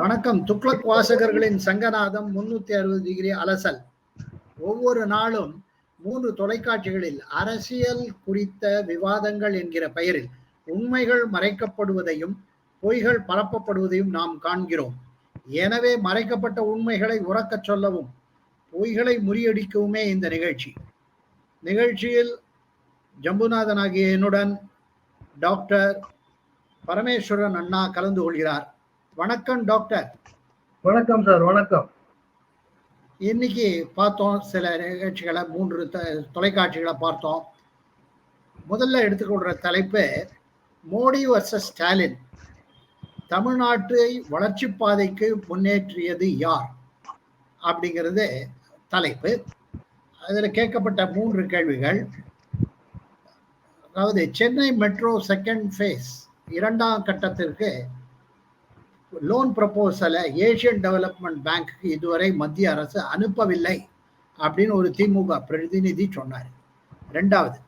வணக்கம். துக்ளக் வாசகர்களின் சங்கநாதம் முன்னூத்தி அறுபது டிகிரி அலசல். ஒவ்வொரு நாளும் மூன்று தொலைக்காட்சிகளில் அரசியல் குறித்த விவாதங்கள் என்கிற பெயரில் உண்மைகள் மறைக்கப்படுவதையும் பொய்கள் பரப்பப்படுவதையும் நாம் காண்கிறோம். எனவே மறைக்கப்பட்ட உண்மைகளை உறக்கச் சொல்லவும் பொய்களை முறியடிக்கவுமே இந்த நிகழ்ச்சி. நிகழ்ச்சியில் ஜம்புநாதன் ஆகிய என்னுடன் டாக்டர் பரமேஸ்வரன் அண்ணா கலந்து கொள்கிறார். வணக்கம் டாக்டர். வணக்கம் சார் வணக்கம். இன்னைக்கு பார்த்தோம் சில நிகழ்ச்சிகளை மூன்று தொலைக்காட்சிகளை பார்த்தோம். முதல்ல எடுத்துக்கொள்ற தலைப்பு மோடி வர்சஸ் ஸ்டாலின் தமிழ்நாட்டை வளர்ச்சி பாதைக்கு முன்னேற்றியது யார்? அப்படிங்கிறது தலைப்பு. அதில் கேட்கப்பட்ட மூன்று கேள்விகள். அதாவது சென்னை மெட்ரோ செகண்ட் ஃபேஸ் இரண்டாம் கட்டத்திற்கு லோன் ப்ரப்போசலை ஏஷியன் டெவலப்மெண்ட் பேங்க்கு இதுவரை மத்திய அரசு அனுப்பவில்லை அப்படின்னு ஒரு திமுக பிரதிநிதி சொன்னார். ரெண்டாவது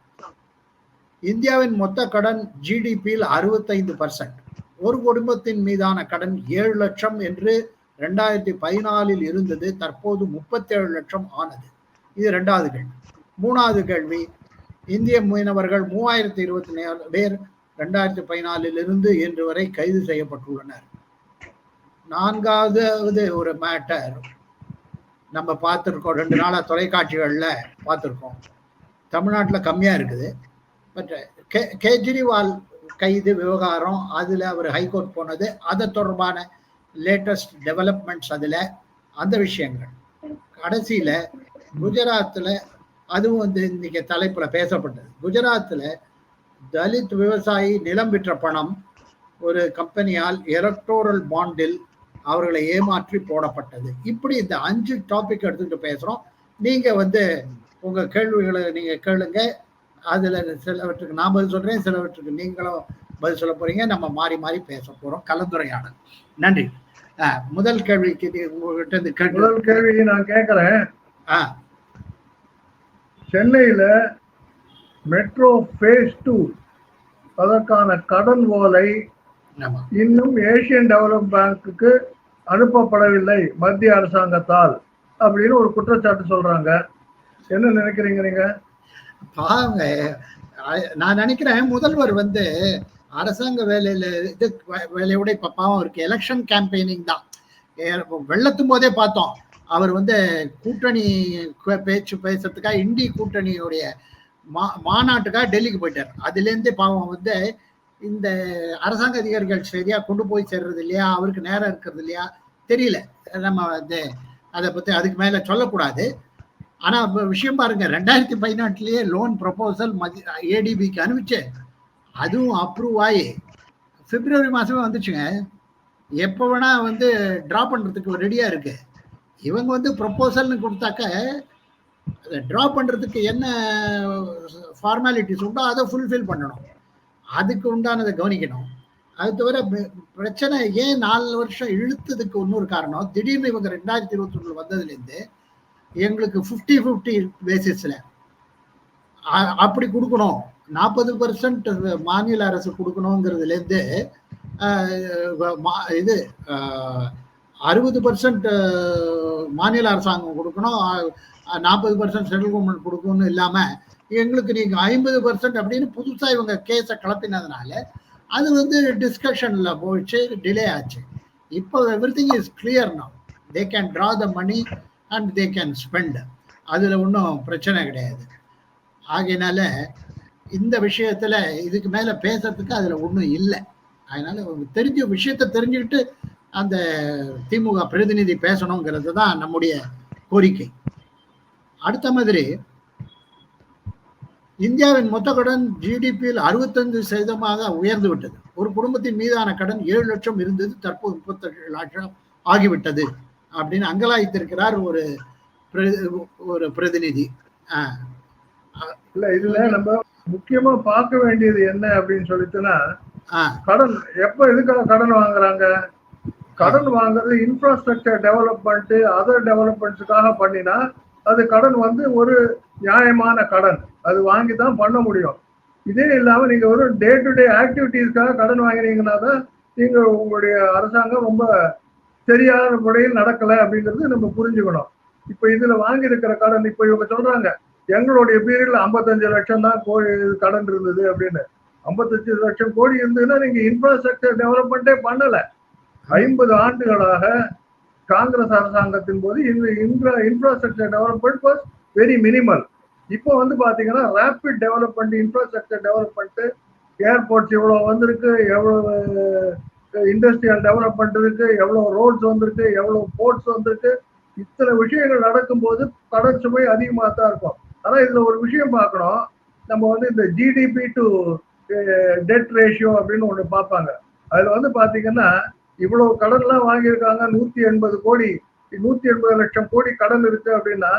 இந்தியாவின் மொத்த கடன் ஜிடிபியில் அறுபத்தைந்து பர்சன்ட் ஒரு குடும்பத்தின் மீதான கடன் ஏழு லட்சம் என்று ரெண்டாயிரத்தி பதினாலில் இருந்தது தற்போது முப்பத்தேழு லட்சம் ஆனது. இது ரெண்டாவது கேள்வி. மூணாவது கேள்வி இந்திய மீனவர்கள் மூவாயிரத்தி இருபத்தி நாலு பேர் ரெண்டாயிரத்தி பதினாலில் இருந்து இன்று வரை கைது செய்யப்பட்டுள்ளனர். நான்காவது ஒரு மேட்டர் நம்ம பார்த்துருக்கோம். ரெண்டு நாளாக தொலைக்காட்சிகளில் பார்த்துருக்கோம். தமிழ்நாட்டில் கம்மியாக இருக்குது. பட் கே கேஜ்ரிவால் கைது விவகாரம் அதில் அவர் ஹைகோர்ட் போனது. அது தொடர்பான லேட்டஸ்ட் டெவலப்மெண்ட்ஸ் அதில் அந்த விஷயங்கள். கடைசியில் குஜராத்தில் அதுவும் வந்து இன்னைக்கு தலைப்பில் பேசப்பட்டது. குஜராத்தில் தலித் விவசாயி நிலம் விற்ற பணம் ஒரு கம்பெனியால் எலக்டோரல் பாண்டில் அவர்களை ஏமாற்றி போடப்பட்டது. இப்படி இந்த அஞ்சு டாபிக் எடுத்துக்கிட்டு பேசுறோம். நீங்க வந்து உங்க கேள்விகளை நீங்க கேளுங்க. அதுல சிலவற்றுக்கு நான் பதில் சொல்றேன் சிலவற்றுக்கு நீங்களும் பதில் சொல்ல போறீங்க. நம்ம மாறி மாறி பேச போறோம். கலந்துரையாடல். நன்றி. முதல் கேள்விக்கு உங்ககிட்ட இருந்து கேள்வி முதல் கேள்வி நான் கேட்கிறேன். ஆ. சென்னையில மெட்ரோ ஃபேஸ் டூ அதற்கான கடன் ஓலை இன்னும் ஏசியன் டெவலப் பேங்க்குக்கு அனுப்பப்படவில்லை மத்திய அரசாங்கத்தால் அப்படின்னு ஒரு குற்றச்சாட்டு சொல்றாங்க. என்ன நினைக்கிறீங்க நீங்க? பாவங்க. நான் நினைக்கிறேன் முதல்வர் வந்து அரசாங்க வேலையில இது வே- வேலையோட இப்ப பாவம் இருக்கு. எலெக்ஷன் கேம்பெயினிங் தான். வெள்ளத்தும் போதே பார்த்தோம். அவர் வந்து கூட்டணி பேச்சு பேசுறதுக்காக இந்தி கூட்டணியுடைய மா மாநாட்டுக்காக டெல்லிக்கு போயிட்டார். அதுல இருந்து பாவம் வந்து இந்த அரசாங்க அதிகாரிகள் சரியா கொண்டு போய் சேர்றது இல்லையா? அவருக்கு நேரம் இருக்கிறது இல்லையா? தெரியல. நம்ம வந்து அதை பத்தி அதுக்கு மேல சொல்லக்கூடாது. ஆனா விஷயம் பாருங்க. ரெண்டாயிரத்தி பதினெட்டுலயே லோன் ப்ரொபோசல் ஏடிபிக்கு அனுப்பிச்சு. அதுவும் அப்ரூவ் ஆகி பிப்ரவரி மாசமே வந்துச்சுங்க. எப்போ வேணா வந்து ட்ரா பண்றதுக்கு ரெடியா இருக்கு. இவங்க வந்து ப்ரொபோசல்னு கொடுத்தாக்க அதை ட்ரா பண்ணுறதுக்கு என்ன ஃபார்மாலிட்டிஸ் உண்டோ அதை ஃபுல்ஃபில் பண்ணணும். அதுக்கு உண்டானதை கவனிக்கணும். அது தவிர பிரச்சனை ஏன் நாலு வருஷம் இழுத்ததுக்கு இன்னொரு காரணம் திடீர்னு இவங்க ரெண்டாயிரத்தி இருபத்தி ஒண்ணுல வந்ததுலேருந்து எங்களுக்கு ஃபிஃப்டி ஃபிஃப்டி பேசிஸில் அப்படி கொடுக்கணும். நாற்பது பர்சன்ட் மாநில அரசு கொடுக்கணுங்கிறதுலேருந்து இது அறுபது பர்சன்ட் மாநில அரசாங்கம் கொடுக்கணும். நாற்பது பர்சன்ட் சென்ட்ரல் கவர்மெண்ட் கொடுக்கணும்னு இல்லாமல் எங்களுக்கு நீங்கள் ஐம்பது பர்சன்ட் அப்படின்னு புதுசாக இவங்க கேஸை கிளப்பினதுனால அது வந்து டிஸ்கஷன்ல போயிடுச்சு டிலே ஆச்சு. இப்போ everything is clear now they can draw the money and they can spend அதில் ஒன்றும் பிரச்சனை கிடையாது. ஆகையினால இந்த விஷயத்துல இதுக்கு மேல பேசுறதுக்கு அதுல ஒன்றும் இல்லை. அதனால தெரிஞ்ச விஷயத்த தெரிஞ்சுக்கிட்டு அந்த திமுக பிரதிநிதி பேசணுங்கிறது தான் நம்முடைய கோரிக்கை. அடுத்த மாதிரி இந்தியாவின் மொத்த கடன் ஜிடிபியில் அறுபத்தஞ்சு சதவீதமாக உயர்ந்து விட்டது ஒரு குடும்பத்தின் மீதான கடன் ஏழு லட்சம் இருந்தது. தற்போது முப்பத்தெட்டு லட்சம் ஆகிவிட்டது அப்படின்னு அங்கலாய்த்திருக்கிறார் ஒரு ஒரு பிரதிநிதி. இல்ல இதுல நம்ம முக்கியமா பார்க்க வேண்டியது என்ன அப்படின்னு சொல்லிட்டுன்னா கடன் எப்ப எதுக்காக கடன் வாங்குறாங்க? கடன் வாங்குறது இன்ஃப்ராஸ்ட்ரக்சர் டெவலப்மெண்ட் அதர் டெவலப்மெண்ட்ஸுக்காக பண்ணினா அது கடன் வந்து ஒரு நியாயமான கடன். அது வாங்கி தான் பண்ண முடியும். இதே இல்லாமல் நீங்கள் ஒரு டே டு டே ஆக்டிவிட்டீஸ்க்காக கடன் வாங்கினீங்கன்னா தான் நீங்கள் உங்களுடைய அரசாங்கம் ரொம்ப சரியான முறையில் நடக்கலை அப்படிங்கிறது நம்ம புரிஞ்சுக்கணும். இப்போ இதில் வாங்கியிருக்கிற கடன் இப்போ இவங்க சொல்கிறாங்க எங்களுடைய பீரியடில் ஐம்பத்தஞ்சு லட்சம் தான் கோடி கடன் இருந்தது அப்படின்னு. 55 லட்சம் கோடி இருந்ததுன்னா நீங்கள் இன்ஃப்ராஸ்ட்ரக்சர் டெவலப்மெண்ட்டே பண்ணலை. ஐம்பது ஆண்டுகளாக காங்கிரஸ் அரசாங்கத்தின் போது இந்த infra infrastructure development was very minimal இப்போ வந்து பாத்தீங்கன்னா rapid development infrastructure development airports எவ்வளோ வந்திருக்கு எவ்வளவு இண்டஸ்ட்ரியல் டெவலப்மெண்ட் இருக்கு எவ்வளவு ரோட்ஸ் வந்திருக்கு எவ்வளவு போர்ட்ஸ் வந்திருக்கு இத்தனை விஷயங்கள் நடக்கும்போது கடன் சுமை அதிகமாக தான் இருக்கும். ஆனால் இதில் ஒரு விஷயம் பார்க்கணும். நம்ம வந்து இந்த ஜிடிபி டு டெட் ரேஷியோ அப்படின்னு ஒன்று பார்ப்பாங்க. அதில் வந்து பார்த்தீங்கன்னா இவ்வளோ கடன்லாம் வாங்கியிருக்காங்க நூற்றி எண்பது கோடி நூற்றி எண்பது லட்சம் கோடி கடன் இருக்கு அப்படின்னா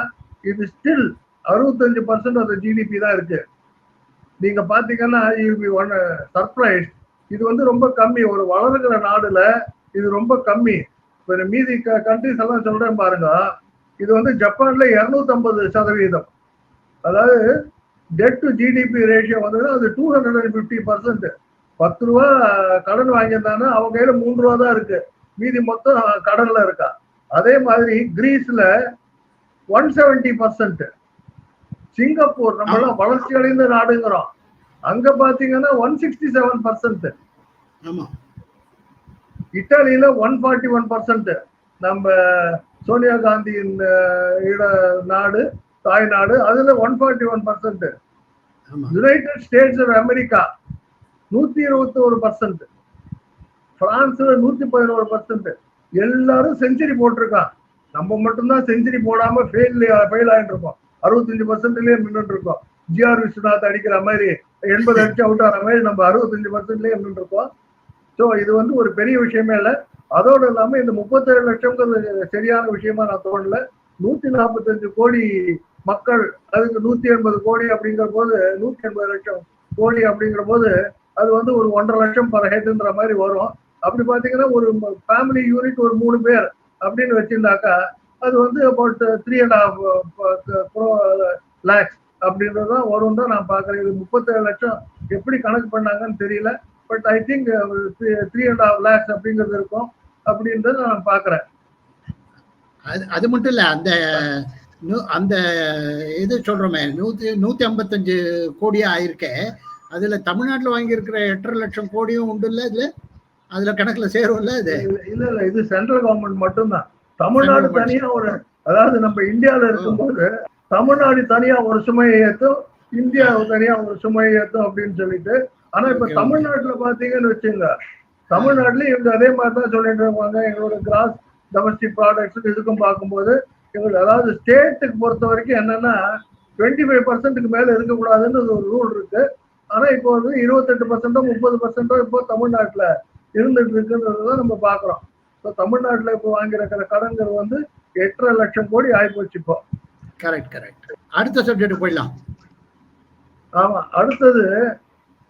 இது ஸ்டில் அறுபத்தஞ்சு பர்சன்ட் அந்த ஜிடிபி தான் இருக்கு. நீங்க பாத்தீங்கன்னா ஒன் சர்ப்ரைஸ் இது வந்து ரொம்ப கம்மி. ஒரு வளர்கிற நாடுல இது ரொம்ப கம்மி. இப்போ மீதி கண்ட்ரிஸ் எல்லாம் சொல்றேன் பாருங்க. இது வந்து ஜப்பான்ல 250 சதவீதம். அதாவது டெட் டு ஜிடிபி ரேஷியோ வந்து அது two hundred and fifty percent பத்து ரூபா கடன் வாங்கியிருந்தாங்கன்னா அவங்க கையில மூணு ரூபா தான் இருக்கு. மீதி மொத்தம் கடன்ல இருக்கா. அதே மாதிரி கிரீஸ்ல ஒன் செவன்டி பர்சன்ட் சிங்கப்பூர் நம்ம எல்லாம் வளர்ச்சி அடைந்த நாடுங்கிறோம். அங்க பாத்தீங்கன்னா ஒன் சிக்ஸ்டி செவன் பர்சன்ட் ஆமா. இத்தாலியில ஒன் ஃபார்ட்டி ஒன் பர்சன்ட் நம்ம சோனியா காந்தியின் இட நாடு தாய் நாடு அதுல one forty one percent United States of America நூத்தி இருபத்தி ஒரு பர்சன்ட் பிரான்ஸ்ல நூத்தி பதினோரு பர்சன்ட் எல்லாரும் செஞ்சுரி போட்டிருக்கான். நம்ம மட்டும்தான் செஞ்சுரி போடாம ஃபெயில் ஃபெயில் ஆயிட்டு இருக்கோம். அறுபத்தஞ்சு பர்சன்ட்லயே நின்றுட்டு இருக்கோம். ஜிஆர் விஸ்வநாத் அடிக்கிற மாதிரி எண்பது அடிச்சு அவுட் ஆகிற மாதிரி நம்ம அறுபத்தஞ்சு பர்சன்ட்லயே நின்றுட்டு இருக்கோம். ஸோ இது வந்து ஒரு பெரிய விஷயமே இல்லை. அதோடு இல்லாமல் இந்த முப்பத்தேழு லட்சம்ங்கிறது சரியான விஷயமா நான் தோணல. நூத்தி நாற்பத்தஞ்சு கோடி மக்கள் அதுக்கு நூத்தி எண்பது கோடி அப்படிங்கிற போது நூத்தி எண்பது லட்சம் கோடி அப்படிங்கிற போது அது வந்து ஒரு ஒன்றரை லட்சம் பர் ஹெட்ன்ற மாதிரி வரும். அப்படி பாத்தீங்கன்னா ஒரு ஃபேமிலி யூனிட் ஒரு மூணு பேர் அப்படின்னு வச்சிருந்தாக்கா அது வந்து about three and half lakhs அப்படின்றது தான் வரும் தான் நான் பார்க்குறேன். இது முப்பத்தேழு லட்சம் எப்படி கணக்கு பண்ணாங்கன்னு தெரியல. But I think three and half lakhs அப்படிங்கிறது இருக்கும் அப்படின்றத நான் பார்க்குறேன். அது அது மட்டும் இல்ல அந்த அந்த இது சொல்றோமே நூத்தி நூத்தி ஐம்பத்தஞ்சு கோடியா ஆயிருக்க. அதுல தமிழ்நாட்டுல வாங்கி இருக்கிற எட்டரை லட்சம் கோடியும் உண்டு இல்ல இதுல? அதுல கணக்குல சேரும்ல இது? இல்ல இல்ல இது சென்ட்ரல் கவர்மெண்ட் மட்டும்தான். தமிழ்நாடு தனியா ஒரு அதாவது நம்ம இந்தியால இருக்கும்போது தமிழ்நாடு தனியா ஒரு சுமையை ஏத்தும் இந்தியா தனியா ஒரு சுமையை ஏத்தும் அப்படின்னு சொல்லிட்டு ஆனா இப்ப. தமிழ்நாட்டுல பாத்தீங்கன்னு வச்சுங்க தமிழ்நாட்டுல இவங்க அதே மாதிரி தான் சொல்லிட்டு இருப்பாங்க. எங்களோட கிராஸ் டொமஸ்டிக் ப்ராடக்ட்ஸ் இதுக்கும் பார்க்கும்போது எங்களுக்கு அதாவது ஸ்டேட்டுக்கு பொறுத்த வரைக்கும் என்னன்னா டுவெண்ட்டி ஃபைவ் பர்சன்ட்டுக்கு மேல இருக்கக்கூடாதுன்னு ஒரு ரூல் இருக்கு. ஆனா இப்போ வந்து இருபத்தெட்டு பர்சன்டோ முப்பது பர்சன்டோ இப்போ தமிழ்நாட்டுல இருந்துட்டு இருக்குன்றதை தான் நம்ம பாக்குறோம். ஸோ தமிழ்நாட்டுல இப்போ வாங்கியிருக்கிற கடன்கள் வந்து எட்டரை லட்சம் கோடி ஆயிப்போச்சு இப்போ. கரெக்ட் கரெக்ட் அடுத்த சப்ஜெக்ட் போயிடலாம். ஆமா அடுத்தது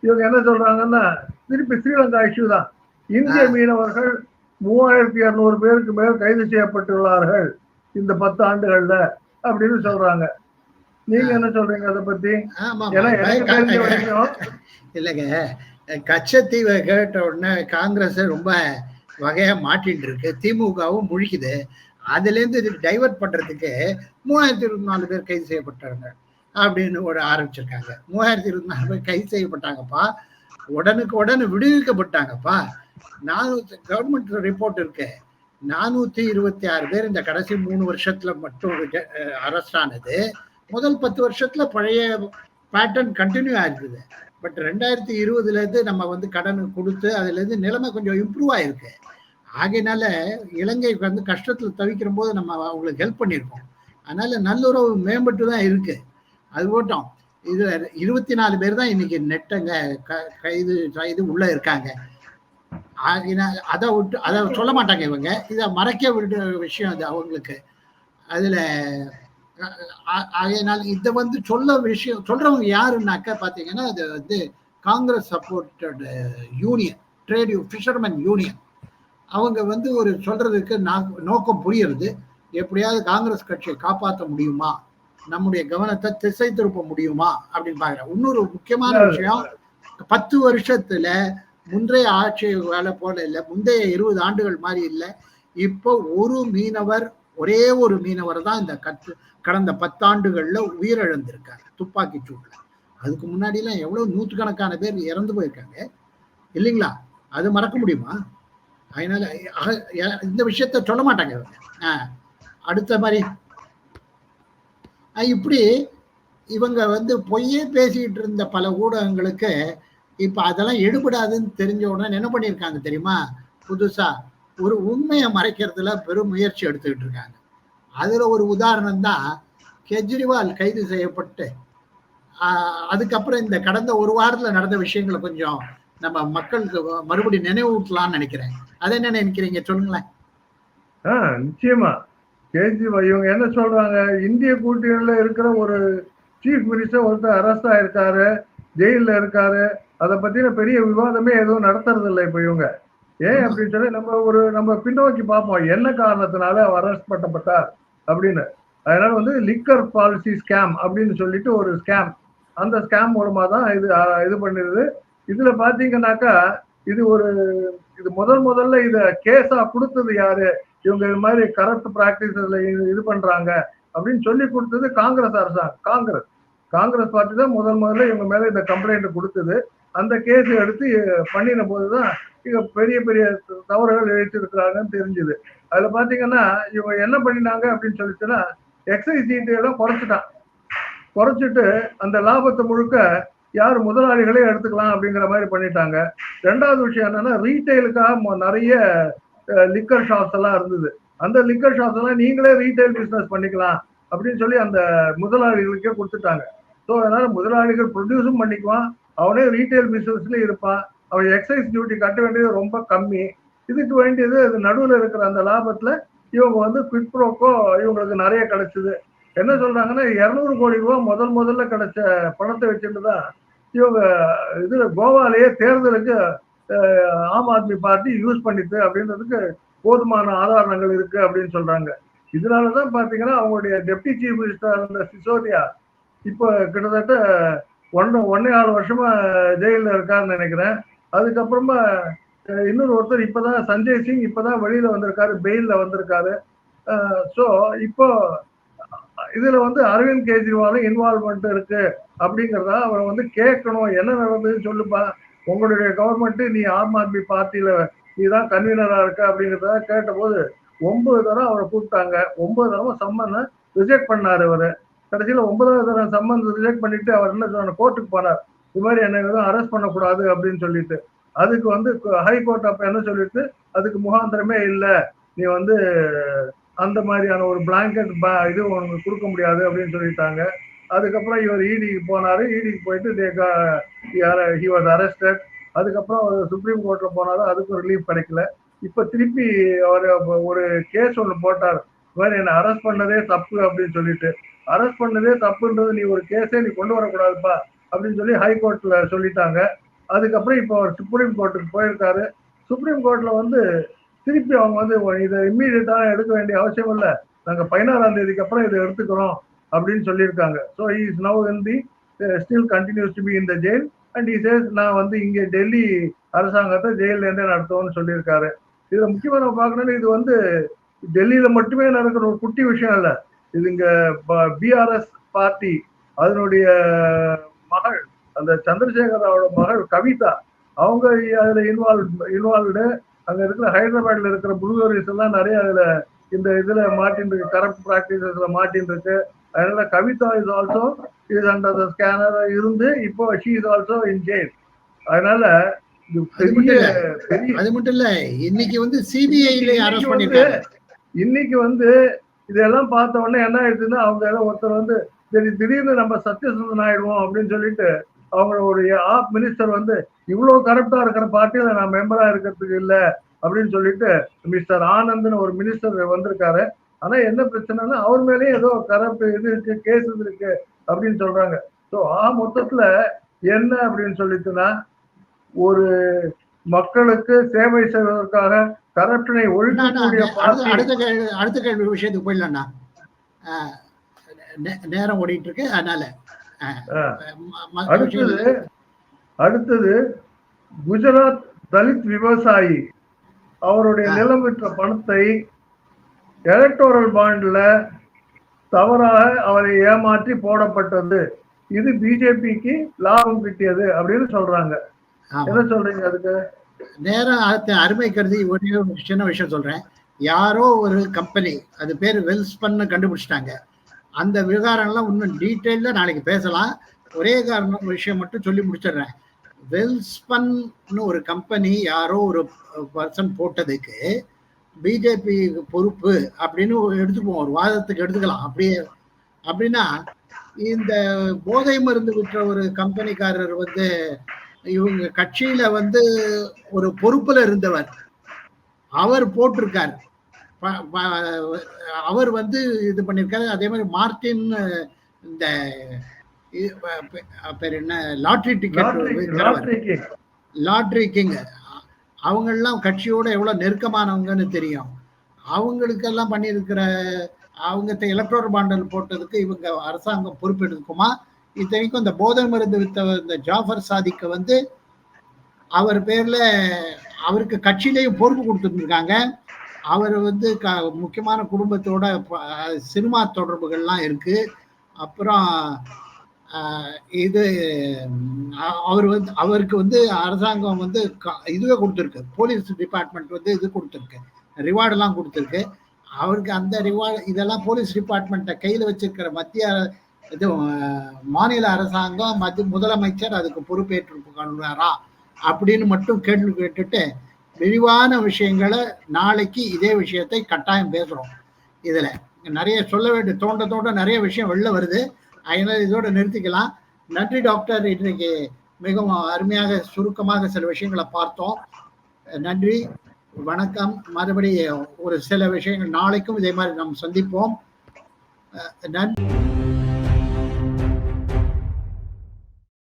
இவங்க என்ன சொல்றாங்கன்னா திருப்பி ஸ்ரீலங்கா இஷ்யூ தான். இந்திய. மீனவர்கள் மூவாயிரத்தி இருநூறு பேருக்கு மேல் கைது செய்யப்பட்டுள்ளார்கள் இந்த பத்து ஆண்டுகள்ல அப்படின்னு சொல்றாங்க. நீங்க என்ன சொல்றீங்க அதை பத்தி? ஏன்னா. எனக்கு தெரிஞ்ச வரைக்கும் இல்லைங்க. கச்சத்தீவை கேட்ட உடனே காங்கிரஸ் ரொம்ப வகையா மாட்டிட்டு இருக்கு. திமுகவும் முழிக்குது. அதுல இருந்து இது டைவர்ட் பண்றதுக்கு மூவாயிரத்தி இருபத்தி நாலு பேர் கைது செய்யப்பட்டாங்க அப்படின்னு ஒரு ஆரம்பிச்சிருக்காங்க. மூவாயிரத்தி இருபத்தி நாலு பேர் கைது செய்யப்பட்டாங்கப்பா. உடனுக்கு உடனே விடுவிக்கப்பட்டாங்கப்பா. நானூத்தி கவர்மெண்ட் ரிப்போர்ட் இருக்கு. நானூத்தி இருபத்தி ஆறு பேர் இந்த கடைசி மூணு வருஷத்துல மட்டும் அரெஸ்ட் ஆனது. முதல் பத்து வருஷத்துல பழைய பேட்டர்ன் கண்டினியூ ஆயிருக்குது பட் ரெண்டாயிரத்தி இருபதுலேருந்து நம்ம வந்து கடன் கொடுத்து அதுலேருந்து நிலைமை கொஞ்சம் இம்ப்ரூவ் ஆயிருக்கு. ஆகையினால இலங்கை வந்து கஷ்டத்தில் தவிக்கிற போது நம்ம அவங்களுக்கு ஹெல்ப் பண்ணியிருக்கோம் அதனால நல்லுறவு மேம்பட்டு தான் இருக்கு. அது போட்டோம் இது இருபத்தி நாலு பேர் தான் இன்னைக்கு நெட்டங்க க- கைது உள்ள இருக்காங்க. ஆகையினால அதை விட்டு அதை சொல்ல மாட்டாங்க இவங்க. இதை மறைக்க விடுற விஷயம் அது அவங்களுக்கு. அதில் ஆகையினால் இதை வந்து சொல்ல விஷயம் சொல்றவங்க யாருன்னாக்கா பாத்தீங்கன்னா அது வந்து Congress supported union trade fisherman union அவங்க வந்து ஒரு சொல்றதுக்கு நோக்கம் புரியுறது. எப்படியாவது காங்கிரஸ் கட்சியை காப்பாற்ற முடியுமா? நம்முடைய கவனத்தை திசை திருப்ப முடியுமா? அப்படின்னு பாக்குறேன் இன்னொரு முக்கியமான விஷயம் பத்து வருஷத்துல முந்தைய ஆட்சி வேலை போல இல்லை முந்தைய இருபது ஆண்டுகள் மாதிரி இல்லை இப்போ ஒரு மீனவர் ஒரே ஒரு மீனவர் தான் இந்த கற்று கடந்த பத்தாண்டுகள்ல உயிரிழந்திருக்காங்க துப்பாக்கி சூட்ல. அதுக்கு முன்னாடிலாம் எவ்வளோ நூற்றுக்கணக்கான பேர் இறந்து போயிருக்காங்க. இல்லைங்களா? அது மறக்க முடியுமா? அதனால இந்த விஷயத்த சொல்ல மாட்டாங்க இவங்க. அடுத்த மாதிரி. இப்படி இவங்க வந்து பொய்யே பேசிட்டு இருந்த பல ஊடகங்களுக்கு இப்ப அதெல்லாம் எடுபடாதுன்னு தெரிஞ்ச உடனே என்ன பண்ணியிருக்காங்க தெரியுமா? புதுசா ஒரு உண்மையை மறைக்கிறதுல பெரும் முயற்சி எடுத்துக்கிட்டு இருக்காங்க. அதுல ஒரு உதாரணம் தான் கெஜ்ரிவால் கைது செய்யப்பட்டு அதுக்கப்புறம் இந்த கடந்த ஒரு வாரத்துல நடந்த விஷயங்களை கொஞ்சம் நம்ம மக்களுக்கு மறுபடியும் நினைவூட்டலாம்னு நினைக்கிறேன். அதை என்ன நினைக்கிறீங்க? சொல்லுங்களேன். ஆ நிச்சயமா. கேஜ்ரிவால் இவங்க என்ன சொல்றாங்க? இந்திய கூட்டணியில இருக்கிற ஒரு சீஃப் மினிஸ்டர் ஒருத்தர் அரெஸ்ட் ஆயிருக்காரு ஜெயில்ல இருக்காரு. அதை பத்தின பெரிய விவாதமே எதுவும் நடத்துறது இல்லை இப்ப இவங்க. ஏன் அப்படின்னு சொல்லி நம்ம ஒரு நம்ம பின்னோக்கி பார்ப்போம். என்ன காரணத்தினால அவர் அரெஸ்ட் பண்ணப்பட்டார்? அப்படின்னு. அதனால வந்து லிக்கர் பாலிசி ஸ்கேம் அப்படின்னு சொல்லிட்டு ஒரு ஸ்கேம் அந்த ஸ்கேம் மூலமா தான் இது இது பண்ணிருது. இதுல பாத்தீங்கன்னாக்கா இது ஒரு இது முதல் முதல்ல இத கேஸா கொடுத்தது யாரு? இவங்க இது மாதிரி கரப்ட் பிராக்டிசஸ்ல இது பண்றாங்க அப்படின்னு சொல்லி கொடுத்தது காங்கிரஸ் அரசாங்கம் காங்கிரஸ். காங்கிரஸ் பார்ட்டி தான் முதல் முதல்ல இவங்க மேல இந்த கம்ப்ளைண்ட் கொடுத்தது. அந்த கேஸ் எடுத்து பண்ணின போதுதான் இங்க பெரிய பெரிய தவறுகள் இழைச்சிருக்கிறாங்கன்னு தெரிஞ்சுது. அதுல பாத்தீங்கன்னா இவங்க என்ன பண்ணினாங்க அப்படின்னு சொல்லிச்சுன்னா எக்ஸைஸ் சீட்டு குறைச்சிட்டான். குறைச்சிட்டு அந்த லாபத்தை முழுக்க யார் முதலாளிகளே எடுத்துக்கலாம் அப்படிங்கிற மாதிரி பண்ணிட்டாங்க. ரெண்டாவது விஷயம் என்னன்னா ரீட்டைலுக்காக நிறைய லிக்கர் ஷாப்ஸ் எல்லாம் இருந்தது. அந்த லிக்கர் ஷாப்ஸ் எல்லாம் நீங்களே ரீட்டைல் பிஸ்னஸ் பண்ணிக்கலாம் அப்படின்னு சொல்லி அந்த முதலாளிகளுக்கே கொடுத்துட்டாங்க. ஸோ அதனால முதலாளிகள் ப்ரொடியூஸும் பண்ணிக்குவான் அவனே ரீட்டைல் பிசினஸ்ல இருப்பான். அவன் எக்ஸைஸ் டியூட்டி கட்ட வேண்டியது ரொம்ப கம்மி. இதுக்கு வேண்டியது அது நடுவில் இருக்கிற அந்த லாபத்துல இவங்க வந்து குவிக் ப்ரோக்கோ இவங்களுக்கு நிறைய கிடைச்சது. என்ன சொல்றாங்கன்னா இருநூறு கோடி ரூபா முதல் முதல்ல கிடைச்ச பணத்தை வச்சுட்டு தான் இவங்க இதுல கோவாலேயே தேர்தலுக்கு ஆம் ஆத்மி பார்ட்டி யூஸ் பண்ணிட்டு அப்படின்றதுக்கு போதுமான ஆதாரங்கள் இருக்கு அப்படின்னு சொல்றாங்க. இதனாலதான் பாத்தீங்கன்னா அவங்களுடைய டெப்டி சீஃப் மினிஸ்டர் இருந்த சிசோடியா இப்போ கிட்டத்தட்ட ஒன்று ஒன்னே ஆறு வருஷமா ஜெயிலில் இருக்காருன்னு நினைக்கிறேன். அதுக்கப்புறமா இன்னொரு ஒருத்தர் இப்போதான் சஞ்சய் சிங் இப்போதான் வெளியில வந்திருக்காரு பெயில்ல வந்திருக்காரு. ஸோ இப்போ இதுல வந்து அரவிந்த் கெஜ்ரிவாலும் இன்வால்மெண்ட் இருக்கு அப்படிங்கிறதா அவரை வந்து கேட்கணும். என்ன நடந்ததுன்னு சொல்லுப்பா. உங்களுடைய கவர்மெண்ட் நீ ஆம் ஆத்மி பார்ட்டியில நீ தான் கன்வீனரா இருக்க அப்படிங்கிறத கேட்டபோது ஒன்பது தடவை அவரை கூப்பிட்டாங்க. ஒன்பது தடவை சம்மனை ரிஜெக்ட் பண்ணாரு அவரு. கடைசியில் ஒன்பதாவது தடவை சம்மன் ரிஜெக்ட் பண்ணிட்டு அவர் என்ன சொன்னார்? கோர்ட்டுக்கு போனார். இது மாதிரி என்ன எதுவும் அரெஸ்ட் பண்ணக்கூடாது அப்படின்னு சொல்லிட்டு. அதுக்கு வந்து ஹை கோர்ட் அப்ப என்ன சொல்லிட்டு அதுக்கு முகாந்திரமே இல்லை. நீ வந்து அந்த மாதிரியான ஒரு பிளாங்கெட் இது உனக்கு கொடுக்க முடியாது அப்படின்னு சொல்லிட்டாங்க. அதுக்கப்புறம் இவர் இடிக்கு போனாரு. இடிக்கு போயிட்டு ஹி வாஸ் அரெஸ்டட் அதுக்கப்புறம் அவர் சுப்ரீம் கோர்ட்ல போனாலும் அதுக்கும் ரிலீஃப் கிடைக்கல. இப்ப திருப்பி அவர் ஒரு கேஸ் ஒன்று போட்டார். இது மாதிரி என்னை அரெஸ்ட் பண்ணதே தப்பு அப்படின்னு சொல்லிட்டு. அரெஸ்ட் பண்ணதே தப்புன்றது நீ ஒரு கேஸே நீ கொண்டு வரக்கூடாதுப்பா அப்படின்னு சொல்லி ஹைகோர்ட்ல சொல்லிட்டாங்க. அதுக்கப்புறம் இப்போ அவர் சுப்ரீம் கோர்ட்டுக்கு போயிருக்காரு. சுப்ரீம் கோர்ட்ல வந்து திருப்பி அவங்க வந்து இதை இம்மீடியட்டாக எடுக்க வேண்டிய அவசியம் இல்லை. நாங்கள் பதினாறாம் தேதிக்கு அப்புறம் இதை எடுத்துக்கிறோம் அப்படின்னு சொல்லியிருக்காங்க. So is now in the still continues to be in the jail and இ சேஸ் நான் வந்து இங்கே டெல்லி அரசாங்கத்தை ஜெயிலேருந்தே நடத்துவோம்னு சொல்லியிருக்காரு. இதில் முக்கியமாக நம்ம பார்க்கணும்னா இது வந்து டெல்லியில மட்டுமே நடக்கிற ஒரு குட்டி விஷயம் இல்லை. இது இங்க பிஆர்எஸ் பார்ட்டி அதனுடைய மகள் அந்த சந்திரசேகராவோட மகள் கவிதா அவங்க அதுல இன்வால்வ் இன்வால்வ்டு அங்க இருக்கிற ஹைதராபாத்ல இருக்கிற புளுகரிஸ் எல்லாம் நிறைய அதுல இந்த இதுல மாட்டின் இருக்கு கரப்ட் பிராக்டிசஸ்ல மாட்டின் இருக்கு அதனால Kavitha is also is under the scanner இருந்து இப்போ she is also in jail அதனால அது மட்டும் இல்ல. இன்னைக்கு வந்து பண்ணிருக்காங்க இன்னைக்கு வந்து இதெல்லாம் பார்த்த உடனே என்ன ஆயிடுச்சுன்னா அவங்க எல்லாம் ஒருத்தர் வந்து சரி திடீர்னு நம்ம சத்யசந்தன் ஆயிடுவோம் அப்படின்னு சொல்லிட்டு அவங்களுடைய ஆப் மினிஸ்டர் வந்து இவ்வளவு கரப்டா இருக்கிற பார்ட்டியில நான் மெம்பரா இருக்கிறதுக்கு இல்ல அப்படின்னு சொல்லிட்டு மிஸ்டர் ஆனந்த்னு ஒரு மினிஸ்டர் வந்திருக்காரு. ஆனா என்ன பிரச்சனைனா அவர் மேலேயும் ஏதோ கரப்ட் இது இருக்கு கேஸ் இது இருக்கு அப்படின்னு சொல்றாங்க. ஸோ ஆ மொத்தத்துல என்ன அப்படின்னு சொல்லிட்டுனா ஒரு மக்களுக்கு சேவை செய்வதற்காக அண்ணா, ஒழிக்கக்கூடிய அடுத்த கேள்வி அடுத்த கேள்வி விஷயத்துக்கு போயிடலாம்ண்ணா நேரம் ஓடிட்டு இருக்கு அதனால அடுத்தது அடுத்தது குஜராத் தலித் விவசாயி அவருடைய. நிலம் விற்ற பணத்தை எலக்டோரல் பாண்ட்ல தவறாக அவரை ஏமாற்றி போடப்பட்டது. இது பிஜேபிக்கு லாபம் கிட்டியது அப்படின்னு சொல்றாங்க. என்ன சொல்றீங்க அதுக்கு? நேரம் அடுத்த அருமை கருதி ஒரே ஒரு சின்ன விஷயம் சொல்றேன். யாரோ ஒரு கம்பெனி அது பேர் வெல்ஸ்பன்னு கண்டுபிடிச்சிட்டாங்க. அந்த விவகாரம்லாம் இன்னும் டீட்டெயிலில் நாளைக்கு பேசலாம். ஒரே காரணம் விஷயம் மட்டும் சொல்லி முடிச்சிடுறேன். வெல்ஸ்பன்னு ஒரு கம்பெனி யாரோ ஒரு பர்சன் போட்டதுக்கு பிஜேபி பொறுப்பு அப்படின்னு எடுத்துப்போம் எடுத்துக்குவோம். ஒரு வாதத்துக்கு எடுத்துக்கலாம். அப்படியே அப்படின்னா இந்த போதை மருந்து விற்ற ஒரு கம்பெனிக்காரர் வந்து இவங்க கட்சியில வந்து ஒரு பொறுப்புல இருந்தவர். அவர் போட்டிருக்கார். அவர் வந்து இது பண்ணியிருக்காரு. அதே மாதிரி மார்டின் இந்த பேர் என்ன? லாட்ரி டிக்கெட் லாட்ரி கிங் அவங்கெல்லாம் கட்சியோட எவ்வளவு நெருக்கமானவங்கன்னு தெரியும். அவங்களுக்கெல்லாம் பண்ணியிருக்கிற அவங்க எலக்ட்ரோல் பாண்டல் போட்டதுக்கு இவங்க அரசாங்கம் பொறுப்பெடுக்குமா? இத்தனைக்கும் இந்த போதை மருந்து வித்த இந்த ஜாஃபர் சாதிக்கு வந்து அவர் பேர்ல அவருக்கு கட்சியிலையும் பொறுப்பு கொடுத்துருந்துருக்காங்க அவர் வந்து க முக்கியமான குடும்பத்தோட சினிமா தொடர்புகள்லாம் இருக்கு. அப்புறம் இது அவர் வந்து அவருக்கு வந்து அரசாங்கம் வந்து க- இதுவே கொடுத்துருக்கு. போலீஸ் டிபார்ட்மெண்ட் வந்து இது கொடுத்துருக்கு. ரிவார்டெல்லாம் கொடுத்துருக்கு. அவருக்கு அந்த ரிவார்டு இதெல்லாம் போலீஸ் டிபார்ட்மெண்ட்டை கையில் வச்சிருக்கிற மத்திய இது மாநில அரசாங்கம் மத்திய முதலமைச்சர் அதுக்கு பொறுப்பேற்று அப்படின்னு மட்டும் கேள்வி கேட்டுட்டு விரிவான விஷயங்களை நாளைக்கு இதே விஷயத்தை கட்டாயம் பேசுகிறோம் இதில் நிறைய சொல்ல வேண்டிய தோண்ட தோண்ட நிறைய விஷயம் வெளில வருது. அதனால் இதோட நிறுத்திக்கலாம். நன்றி டாக்டர். இன்றைக்கு மிகவும் அருமையாக சுருக்கமாக சில விஷயங்களை பார்த்தோம். நன்றி வணக்கம். மறுபடி ஒரு சில விஷயங்கள் நாளைக்கும் இதே மாதிரி நாம் சந்திப்போம். நன்றி.